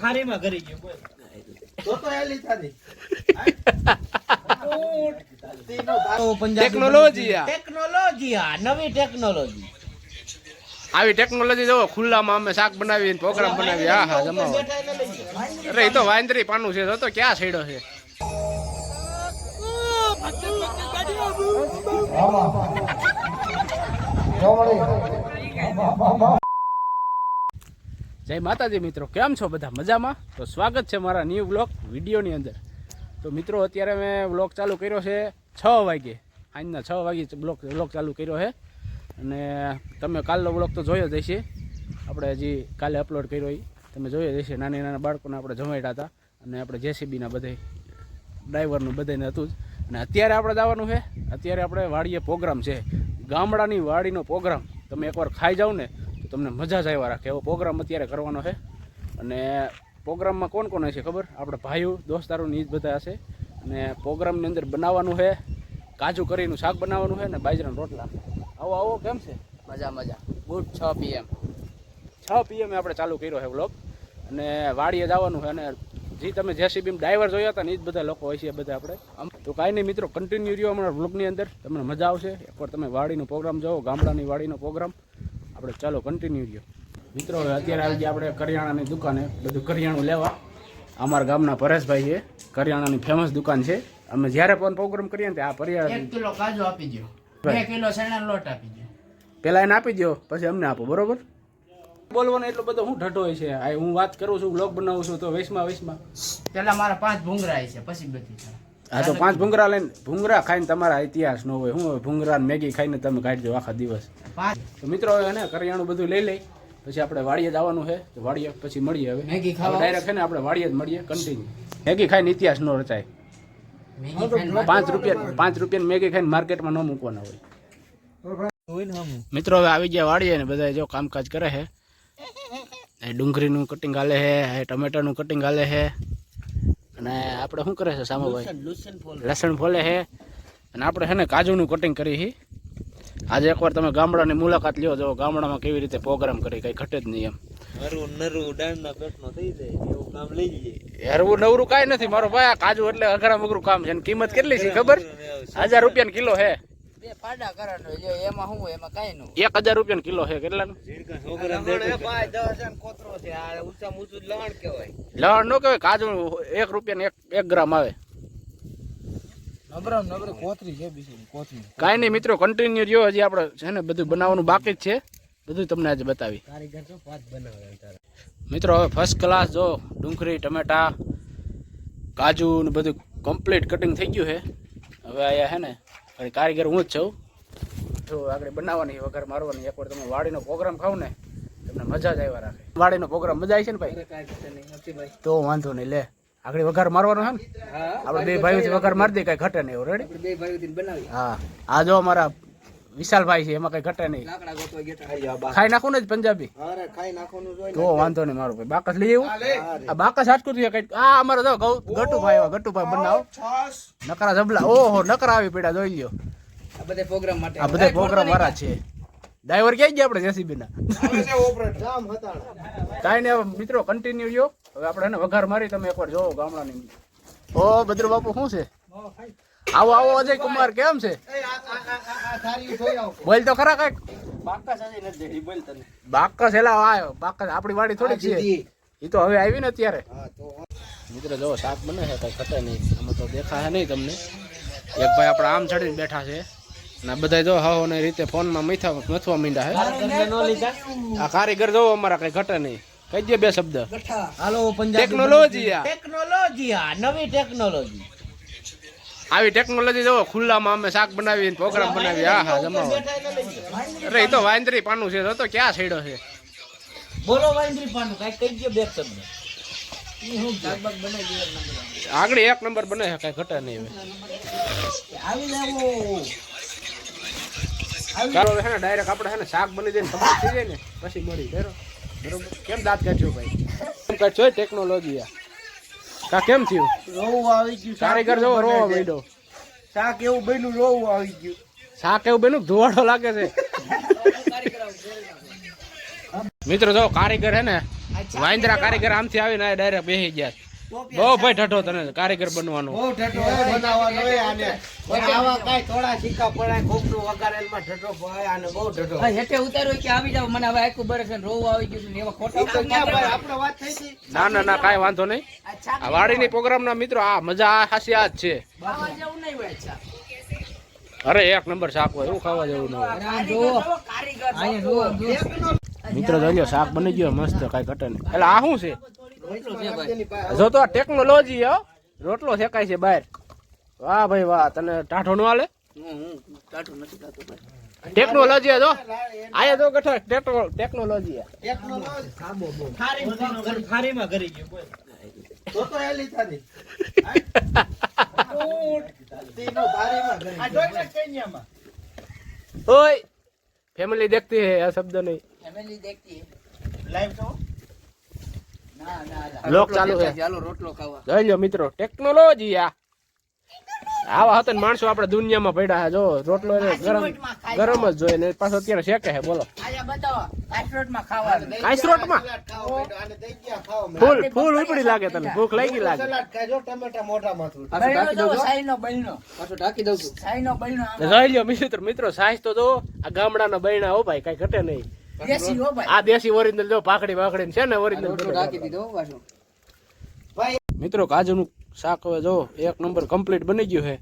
થારીમાં કરી ગયો technology technology નવી ટેકનોલોજી. આવી ટેકનોલોજી જો ખુલ્લામાં અમે શાક બનાવી પ્રોગ્રામ બનાવી હા હા જમાવો. અરે એ તો વાંદરી પાનું છે તો ક્યાં છેડો છે? જય માતાજી મિત્રો, કેમ છો બધા? મજામાં? તો સ્વાગત છે મારા ન્યૂ બ્લોગ વિડીયોની અંદર. તો મિત્રો, અત્યારે મેં બ્લોગ ચાલુ કર્યો છે છ વાગે. આજના છ વાગે બ્લોગ બ્લોગ ચાલુ કર્યો છે. અને તમે કાલનો બ્લોગ તો જોયો જ હશે. આપણે હજી કાલે અપલોડ કર્યો એ તમે જોયો જ હશે, નાની નાના બાળકોને આપણે જમાડ્યા હતા. અને આપણે જેસીબીના બધે ડ્રાઈવરનું બધાને હતું જ. અને અત્યારે આપણે જવાનું છે. અત્યારે આપણે વાડીએ પ્રોગ્રામ છે. ગામડાની વાડીનો પ્રોગ્રામ તમે એકવાર ખાઈ જાઓ ને તમને મજા જ આવ્યા રાખે. એવો પ્રોગ્રામ અત્યારે કરવાનો છે. અને પ્રોગ્રામમાં કોણ કોણ હશે ખબર? આપણે ભાઈઓ દોસ્તારોની જ બધા હશે. અને પ્રોગ્રામની અંદર બનાવવાનું છે. કાજુ કરીનું શાક બનાવવાનું છે ને બાજરાના રોટલા. આવો આવો કેમ છે? મજા મજા. ગુડ છ પીએમ છ પીએમ આપણે ચાલુ કર્યો છે વ્લોગ અને વાડીએ જવાનું છે અને જે તમે જેસીબી ડ્રાઈવર જોયા હતા ને એ જ બધા લોકો હોય છે બધા આપણે. આમ. તો કાંઈ નહીં મિત્રો કન્ટિન્યુ રહ્યો અમારા બ્લોગની અંદર. તમને મજા આવશે. એકવાર તમે વાડીનો પ્રોગ્રામ જોવો ગામડાની વાડીનો પ્રોગ્રામ આપણે ચાલો કન્ટિન્યુ રહ્યો. મિત્રો અત્યારે આવી ગયા આપણે કરિયાણાની દુકાને. બધું કરિયાણું લેવા. અમારા ગામના પરેશભાઈ છે. કરિયાણાની ફેમસ દુકાન છે. અમે જ્યારે પણ પ્રોગ્રામ કરીએ ને આ પર્યા એક કિલો કાજુ આપી દો બે કિલો ચણા લોટ આપી દો પેલા એને આપી દો પછી અમને આપો બરોબર? બોલવાનો એટલો બધો હું ઢટો હોય છે? આ હું વાત કરું છું બ્લોગ બનાવું છું તો વૈશમાં વૈશમાં પહેલાં મારા પાંચ ભૂંગરા છે પછી બધી હા તો પાંચ ભૂંગરા લઈને ભૂંગરા ખાઈને તમારા ઇતિહાસ ન હોય. હું ભૂંગરા મેગી ખાઈને તમે કાઢી દો આખા દિવસ. તો મિત્રો હવે ને કરિયાણું બધું લઈ લઈ. પછી આપણે વાડીએ જવાનું છે. તો વાડીએ પછી મળીએ હવે. મેગી ખાવા ડાયરેક્ટ છે ને આપણે વાડીએ જ મળીએ. કન્ટિન્યુ મેગી ખાઈને ઇતિહાસ નો રચાય. પાંચ રૂપિયા પાંચ રૂપિયાની મેગી ખાઈને માર્કેટમાં ન મૂકવાના હોય. મિત્રો હવે આવી ગયા વાડીએ ને બધા જો કામકાજ કરે છે. એ ડુંગળીનું કટિંગ હાલે છે ટમેટાનું કટિંગ હાલે છે. અને આપણે શું કરે છે સામાભાઈ? લસણ ફોલે છે. અને આપણે છે ને કાજુનું કટિંગ કરી છે. આજે એકવાર તમે ગામડાની મુલાકાત લ્યો જો ગામડામાં કેવી રીતે પ્રોગ્રામ કરી કઈ ઘટે જ નહીં એમ. હરવું નરવું દાંડના પેટનો થઈ જાય એવું કામ લઈ જઈએ હરવું નવરું કાંઈ નથી મારો ભાઈ આ કાજુ એટલે અઘરા મગરું કામ છે કિંમત કેટલી છે ખબર? હજાર રૂપિયા કિલો હે. બે પાડા કરવાનો એમાં શું એમાં કઈ નું. એક હજાર રૂપિયા કિલો છે. કેટલાનું કોતરો છે આ ઊંચા ઊંચું લણ નો કહેવાય કાજુ એક રૂપિયા એક એક ગ્રામ આવે. નબરમ નબરી કોતરી છે બીજી કાંઈ નહીં મિત્રો કન્ટિન્યુ રહ્યો. હજી આપણે છે ને બધું બનાવવાનું બાકી જ છે. બધું તમને આજે બતાવી. કારીગર તો પાંચ બનાવે મિત્રો હવે ફર્સ્ટ ક્લાસ જો ડુંગળી ટમેટા કાજુ ને બધું કમ્પ્લીટ કટિંગ થઈ ગયું છે. હવે અહીંયા છે ને કારીગર હું જ છું. જો આગળ બનાવવાની વગર મારવાની. એકવાર તમે વાડીનો પ્રોગ્રામ ખાવ ને તમને મજા જ આવ્યા રાખે. વાડીનો પ્રોગ્રામ મજા આવી છે ને ભાઈ. તો વાંધો નહીં લે. આગળ વઘાર મારવાનો છે ને? આપણે બે ભાઈઓથી વઘાર મારી દઈએ કઈ ઘટે નહીં એવું રેડી બે ભાઈઓ બનાવી હા. આ જો અમારા વિશાલભાઈ છે એમાં કઈ ઘટે નહીં. ખાઈ નાખું ને જ પંજાબી? અરે ખાઈ નાખવાનું જોઈએ તો વાંધો નહીં મારો ભાઈ. બાકસ લઈ આવું? આ બાકસ હાટકું થયું કઈ આ અમારો જો ગટુભાઈ ગટુ ગટુભાઈ બનાવો. નકરા જબલા ઓહો નકરા આવી પડ્યા જોઈ લ્યો. આ બધા પ્રોગ્રામ માટે. આ બધા પ્રોગ્રામ મારા છે. ડ્રાઈવર ક્યાં ગયા આપણે જેસીબી ના કાંઈ નહીં મિત્રો કન્ટિન્યુ રહ્યો હવે આપણે એને વઘાર મારી તમે એકવાર જોવો ગામડાની ઓ ભદ્ર બાપુ શું છે? આવો આવો અજય કુમાર કેમ છે? બોલ તો ખરા કંઈક. બાકસ એલા આવ્યો બાકસ આપણી વાડી થોડીક છે. એ તો હવે આવી ને અત્યારે. હા તો મિત્રો જો શાક બને છે કઈ ખટે નહીં. આમાં તો દેખાય નહીં તમને. એક ભાઈ આપણે આમ ચડીને બેઠા છે. ના આ બધા જો હાવ ને રીતે ફોનમાં મથવા મથવા માંડ્યા છે. આ કારીગર જોવો અમારા કઈ ઘટે નહીં. કઈ દે બે શબ્દ. હાલો પંજાબી ટેકનોલોજી ટેકનોલોજી નવી ટેકનોલોજી. આવી ટેકનોલોજી જોવો ખુલ્લામાં અમે શાક બનાવી પ્રોગ્રામ બનાવી હા હા જમાવો. અરે એ તો વાંદરી પાનું છે તો ક્યાં છેડો છે? બોલો વાંદરી પાનું કઈ કઈ ગયો બે શબ્દ. દે આગળ એક નંબર બને છે કઈ ઘટે નહીં હવે. ડાયરેક્ટ આપણે ને શાક બની જઈને ખબર થઈ જાય ને પછી મળી બરોબર? બરોબર. કેમ દાંત કાઢ્યો ભાઈ? કેમ કાઢ્યો ટેકનોલોજી આ? કા કેમ થયું? રોવું આવી ગયું. કારીગર જોવો રોવા માંડ્યો શાક એવું બન્યું રોવું આવી ગયું. શાક એવું બેનું ધુવાડો લાગે છે? મિત્રો જો કારીગર હે ને વાંદરા કારીગર આમથી આવીને આ ડાયરેક્ટ બેસી ગયા બહુ ભાઈ ઠઠો તને કારીગર બનવાનો. બહુ ઠઠો બનાવવાનો આને પણ આવા કાઈ થોડા સિક્કા પડાય ખોપરું વગારેલમાં ઠઠો ભાઈ આને બહુ ઠઠો હેઠે ઉતાર્યો કે આવી જાવ? મને હવે આખું બરસ ને રોવું આવી ગયું ને એવા ખોટા આપણે વાત થઈ હતી. ના ના ના કાઈ વાંધો નહીં. આ વાડીની પ્રોગ્રામના મિત્રો આ મજા આ હાસી આ જ છે. બાવા જેવું નહીં હોય ચા. અરે એક નંબર શાક હોય એવું ખાવા જેવું ન હોય. મિત્રો જોઈ લો શાક બની ગયો મસ્ત કઈ ઘટે નહીં. એટલે આ શું છે. જો તો ટેકનોલોજી હો રોટલો શેકાય છે બહાર વાહ ભાઈ વાહ, તને ટાઢો નો હાલે ટેકનોલોજી જો આયા જો કઠો ટેકનોલોજી ટેકનોલોજી કરી ગયું. તો તો એલી થારી ઓય ફેમિલી દેખતી હે, આ શબ્દ નહીં ફેમિલી દેખતી. લાઈવ ના. લોક ચાલુ છે. છે. રોટલો ખાવા. જોઈ મિત્રો ટેકનોલોજી આ. આવા હતા માણસો આપણે દુનિયામાં પડ્યા છે. જો રોટલો ગરમ ગરમ જ જોઈએ ને પાછો અત્યારે શેકે છે બોલો. કાંસરોટમાં. ફૂલ ફૂલ ઉપડી લાગે તને ભૂખ લાગી લાગે. જોઈ લ્યો મિત્રો મિત્રો સાઈઝ તો જો આ ગામડાના બૈણા હો ભાઈ કઈ ઘટે નહીં. આ દેશી ઓરિજિનલ જો પાકડી પાકડી છે ને ઓરિજિનલ ભાઈ મિત્રો કાજુનું શાક હવે જો એક નંબર કમ્પ્લીટ બની ગયું છે.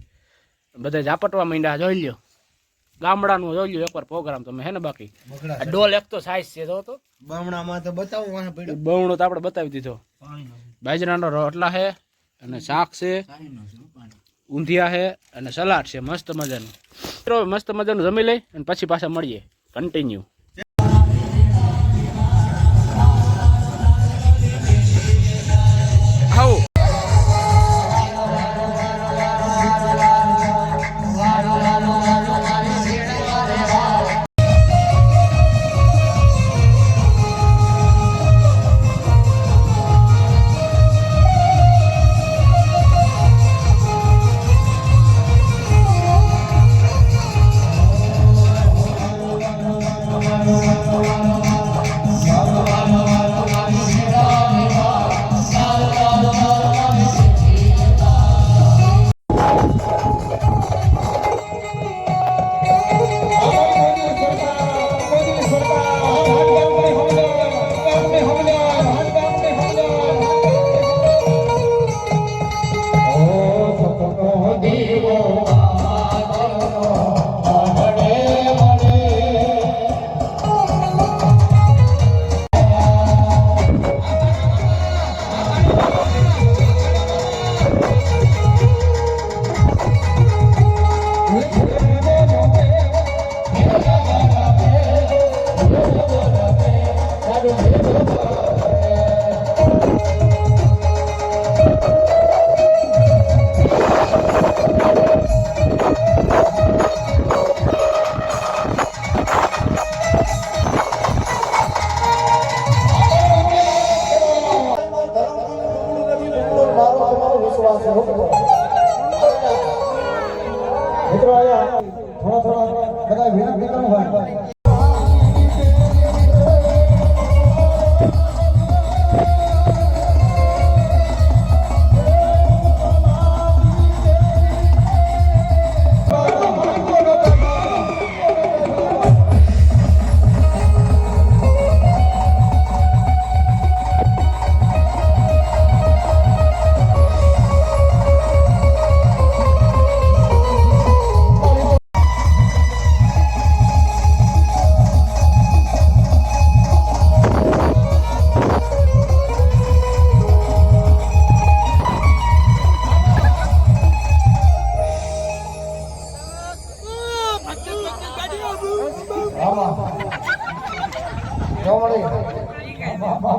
બધા ઝાપટવા માંડ્યા જોઈ લ્યો. ગામડાનું જોઈ લ્યો એકવાર પ્રોગ્રામ તમે હે ને બાકી? ડોલ એક તો સાઈઝ છે જો તો. બમણામાં તો બતાવું બમણો તો આપણે બતાવી દીધો. બાજરાનો રોટલા છે અને શાક છે ઊંધિયા છે અને સલાડ છે મસ્ત મજાનું. મિત્રો મસ્ત મજાનું જમી લઈ અને પછી પાછા મળીએ. Continue